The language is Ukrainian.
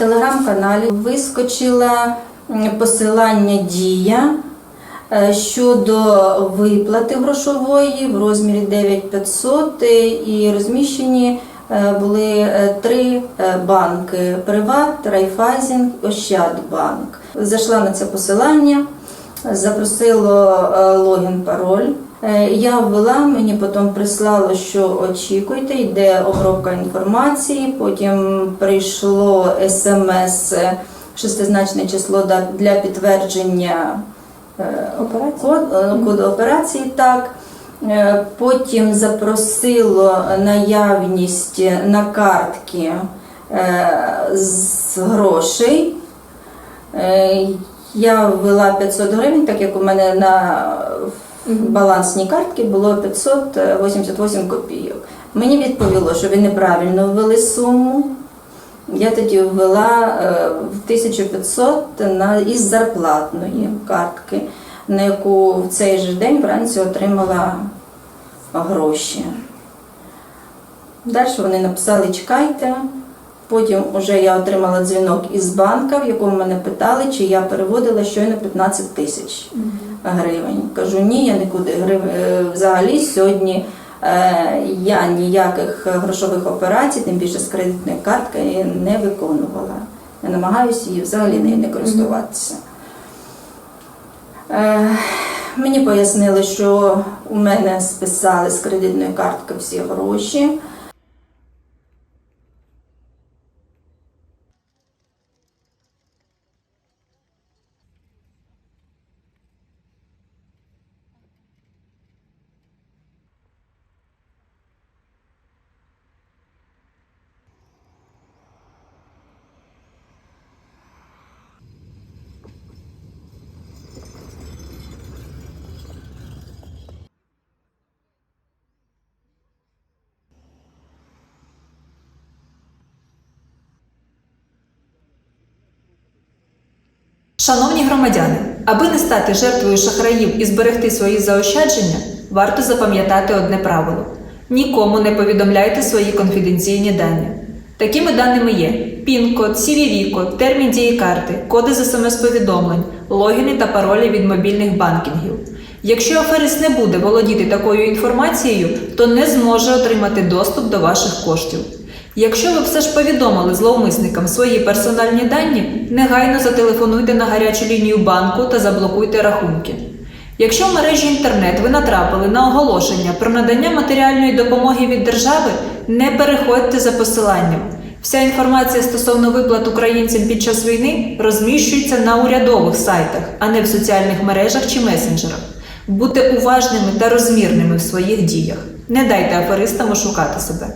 телеграм-каналі вискочило м, посилання Дія е, щодо виплати грошової в розмірі 9500 е, і розміщені е, були три банки: Приват, Райфайзінг, Ощадбанк. Зайшла на це посилання, запросило логін, пароль. Е, Я ввела, мені потім прислало, що очікуйте, йде обробка інформації. Потім прийшло смс, шестизначне число для підтвердження е, е, коду операції. Так. Е, Потім запросило наявність на картки е, з грошей. Е, Я ввела 500 гривень, так як у мене на балансній картці було 588 копійок. Мені відповіло, що ви неправильно ввели суму. Я тоді ввела е, 1500 на, із зарплатної картки, на яку в цей же день вранці отримала гроші. Далі вони написали чекайте. Потім вже я отримала дзвінок із банка, в якому мене питали, чи я переводила щойно 15 тисяч гривень. Кажу, ні, я нікуди е, взагалі сьогодні е, я ніяких грошових операцій, тим більше з кредитної картки, не виконувала. Я намагаюся її взагалі нею не користуватися. Е, мені пояснили, що у мене списали з кредитної картки всі гроші. Шановні громадяни, аби не стати жертвою шахраїв і зберегти свої заощадження, варто запам'ятати одне правило: нікому не повідомляйте свої конфіденційні дані. Такими даними є пін-код, CVV-код, термін дії карти, коди з смс-повідомлень, логіни та паролі від мобільних банкінгів. Якщо аферист не буде володіти такою інформацією, то не зможе отримати доступ до ваших коштів. Якщо ви все ж повідомили зловмисникам свої персональні дані, негайно зателефонуйте на гарячу лінію банку та заблокуйте рахунки. Якщо в мережі інтернет ви натрапили на оголошення про надання матеріальної допомоги від держави, не переходьте за посиланням. Вся інформація стосовно виплат українцям під час війни розміщується на урядових сайтах, а не в соціальних мережах чи месенджерах. Будьте уважними та розмірними в своїх діях. Не дайте аферистам ошукати себе.